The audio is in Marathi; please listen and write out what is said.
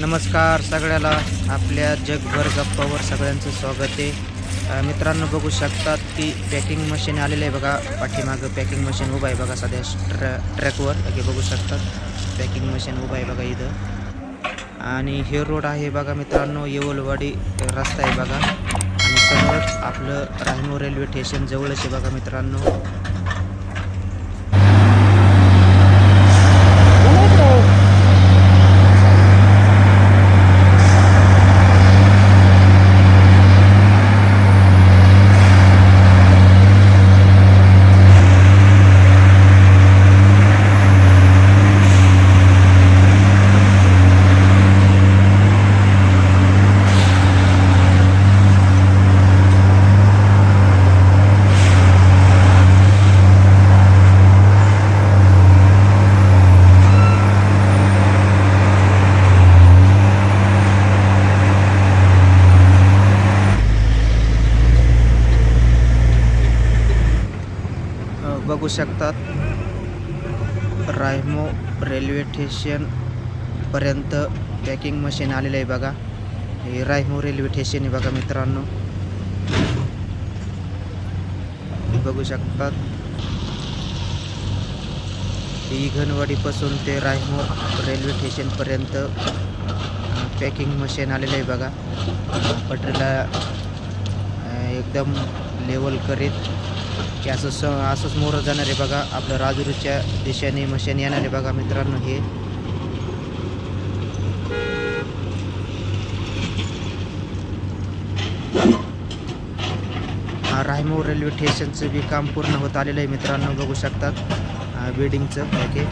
नमस्कार सगळ्याला. आपल्या जगभर गप्पावर सगळ्यांचं स्वागत आहे. मित्रांनो बघू शकतात की पॅकिंग मशीन आलेलं आहे बघा. पाठीमागं पॅकिंग मशीन उभं आहे बघा सध्या ट्रॅ ट्रॅकवर हे बघू शकतात पॅकिंग मशीन उभं आहे बघा इथं. आणि हे रोड आहे बघा मित्रांनो येवलवाडी रस्ता आहे बघा. आणि समोरच आपलं राहणू रेल्वे स्टेशन जवळच आहे बघा मित्रांनो. बघू शकतात. रायमो रेल्वे स्टेशनपर्यंत पॅकिंग मशीन आलेलं आहे बघा. हे रायमो रेल्वे स्टेशन आहे बघा मित्रांनो. बघू शकतात. इगनवाडीपासून ते रायमो रेल्वे स्टेशनपर्यंत पॅकिंग मशीन आलेलं आहे बघा. पटरीला एकदम लेवल करीत. की असं स असंच मोर जाणार आहे बघा. आपलं राजुरीच्या दिशेने मशीन येणार आहे बघा मित्रांनो हे. रायमोर रेल्वे स्टेशनचं बी काम पूर्ण होत आलेलं आहे मित्रांनो बघू शकतात बिल्डिंगचं ओके